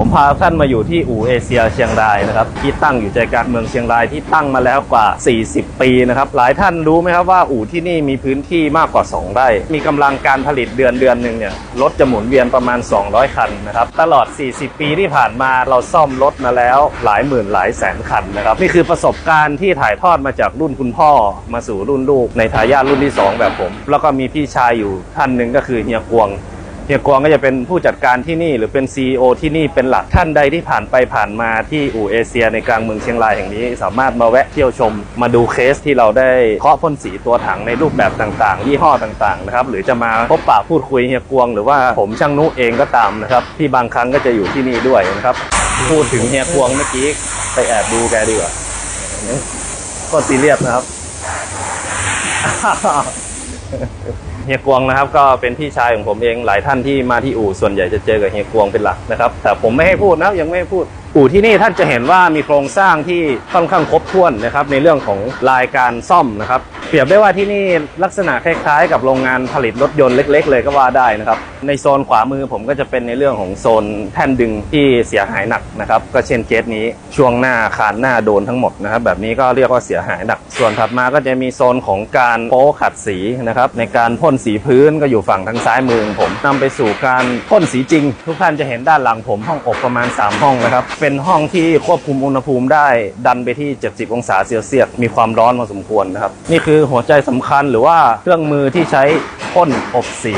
ผมพาท่านมาอยู่ที่อู่เอเชียเชียงรายนะครับที่ตั้งอยู่ใจกลางเมืองเชียงรายที่ตั้งมาแล้วกว่า 40 ปีนะครับหลายท่านรู้ไหมครับว่าอู่ที่นี่มีพื้นที่มากกว่า 2 ไร่ มีกำลังการผลิตเดือนเดือนหนึ่งเนี่ยรถจะหมุนเวียนประมาณ 200 คันนะครับตลอด 40 ปีที่ผ่านมาเราซ่อมรถมาแล้วหลายหมื่นหลายแสนคันนะครับนี่คือประสบการณ์ที่ถ่ายทอดมาจากรุ่นคุณพ่อมาสู่รุ่นลูกในทายาทรุ่นที่สองแบบผม แล้วก็มีพี่ชายอยู่ท่านหนึ่งก็คือเฮียกวง เฮียกวางก็จะเป็นผู้จัดการที่นี่หรือเป็น CEO ที่นี่เป็นหลักท่านใดที่ผ่านไปผ่านมาที่อู่เอเชียในกลางเมืองเชียงรายแห่งนี้ สามารถมาแวะเที่ยวชม มาดูเคสที่เราได้เคาะพ่นสีตัวถังในรูปแบบต่างๆ ยี่ห้อต่างๆนะครับหรือจะมาพบปะพูดคุยเฮียกวง หรือว่าผมช่างนุเองก็ตามนะครับที่บางครั้งก็จะอยู่ที่นี่ด้วยนะครับพูดถึงเฮียกวงเมื่อกี้ไปแอบดูแกดีกว่าก็ซีเรียสนะครับ เฮียกวงนะครับ ก็เป็นพี่ชายของผมเองหลายท่านที่มาที่อู่ส่วนใหญ่จะเจอกับเฮียกวงเป็นหลักนะครับ แต่ผมไม่ให้พูดนะยังไม่ให้พูด อู่ที่นี่ท่านจะเห็นว่ามีโครงสร้างที่ค่อนข้างครบถ้วนนะครับในเรื่องของรายการซ่อมนะครับ เปรียบได้ว่าที่นี่ลักษณะคล้ายๆ กับโรงงานผลิตรถยนต์เล็ก ๆ เลยก็ว่าได้นะครับ ในโซนขวามือผมก็จะเป็นในเรื่องของโซนแท่นดึงที่เสียหายหนักนะครับ ก็เช่นเคสนี้ช่วงหน้าคานหน้าโดนทั้งหมดนะครับ แบบนี้ก็เรียกว่าเสียหายหนัก ส่วนถัดมาก็จะมีโซนของการโป๊ขัดสีนะครับในการพ่นสีพื้นก็อยู่ฝั่งทางซ้ายมือของผมนำไปสู่การพ่นสีจริง ทุกท่านจะเห็นด้านหลังผมห้องอบประมาณ 3 ห้องนะครับเป็นห้องที่ควบคุมอุณหภูมิได้ดันไปที่ 70 องศาเซลเซียส มีความร้อนพอสมควรนะครับ นี่คือหัวใจสำคัญหรือว่าเครื่องมือที่ใช้พ่นอบสี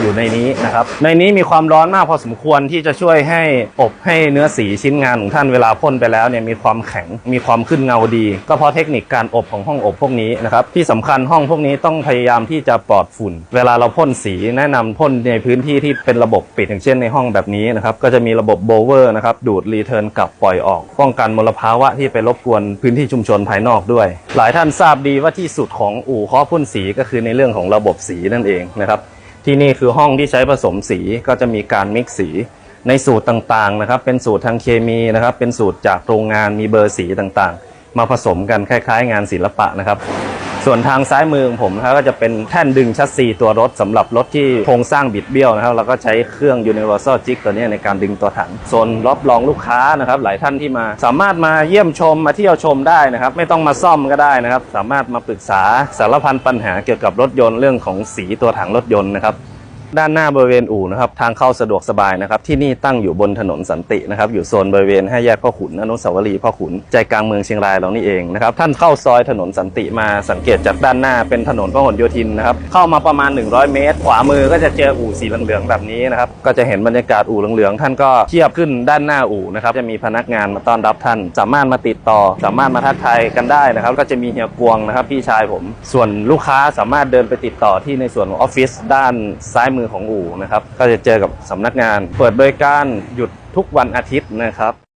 อยู่ในนี้นะครับ ในนี้มีความร้อนมากพอสมควรที่จะช่วยให้อบให้เนื้อสีชิ้นงานของท่านเวลาพ่นไปแล้วเนี่ยมีความแข็งมีความขึ้นเงาดี ก็เพราะเทคนิคการอบของห้องอบพวกนี้นะครับที่สำคัญห้องพวกนี้ต้องพยายามที่จะปลอดฝุ่น เวลาเราพ่นสีแนะนำพ่นในพื้นที่ที่เป็นระบบปิดอย่างเช่นในห้องแบบนี้นะครับก็จะมีระบบโบเวอร์นะครับดูดรีเทิร์นกลับปล่อยออก ป้องกันมลภาวะที่ไปรบกวนพื้นที่ชุมชนภายนอกด้วย หลายท่านทราบดีว่าที่สุดของอู่เคาะพ่นสีก็คือในเรื่องของระบบสีนั่นเองนะครับ ที่นี่คือห้องที่ใช้ผสมสีก็จะมีการมิกซ์สีในสูตรต่างๆนะครับ เป็นสูตรทางเคมีนะครับ เป็นสูตรจากโรงงานมีเบอร์สีต่างๆ มาผสมกันคล้าย ๆ งานศิลปะนะครับ ส่วนทางซ้ายมือของผมนะครับก็จะเป็นแท่นดึงชัดซีตัวรถสำหรับรถที่โครงสร้างบิดเบี้ยวนะครับแล้วก็ใช้เครื่อง Universal Jig ตัวนี้ในการดึงตัวถังโซนรับรองลูกค้านะครับหลายท่านที่มาสามารถมาเยี่ยมชมมาเที่ยวชมได้นะครับ ไม่ต้องมาซ่อมก็ได้นะครับ สามารถมาปรึกษาสารพันปัญหาเกี่ยวกับรถยนต์เรื่องของสีตัวถังรถยนต์นะครับ ด้านหน้าบริเวณอู่นะครับทางเข้าสะดวกสบายนะครับที่นี่ตั้งอยู่บนถนนสันตินะครับอยู่โซนบริเวณห้าแยกพ่อขุนอนุสาวรีย์พ่อขุนใจกลางเมืองเชียงรายเรานี่เองนะครับท่านเข้าซอยถนนสันติมาสังเกตจากด้านหน้าเป็นถนนพหลโยธินนะครับเข้ามาประมาณ 100 เมตร ขวามือก็จะเจออู่สีเหลืองๆแบบนี้นะครับก็จะเห็นบรรยากาศอู่เหลืองๆท่านก็เทียบขึ้นด้านหน้าอู่นะครับจะมีพนักงานมาต้อนรับท่าน สามารถมาติดต่อ สามารถมาทักทายกันได้นะครับก็จะมีเฮียกวงนะครับพี่ชายผม ส่วนลูกค้าสามารถเดินไปติดต่อที่ในส่วนของออฟฟิศด้านซ้ายมือของอู่นะครับก็จะเจอกับสำนักงาน เปิดบริการหยุดทุกวันอาทิตย์นะครับ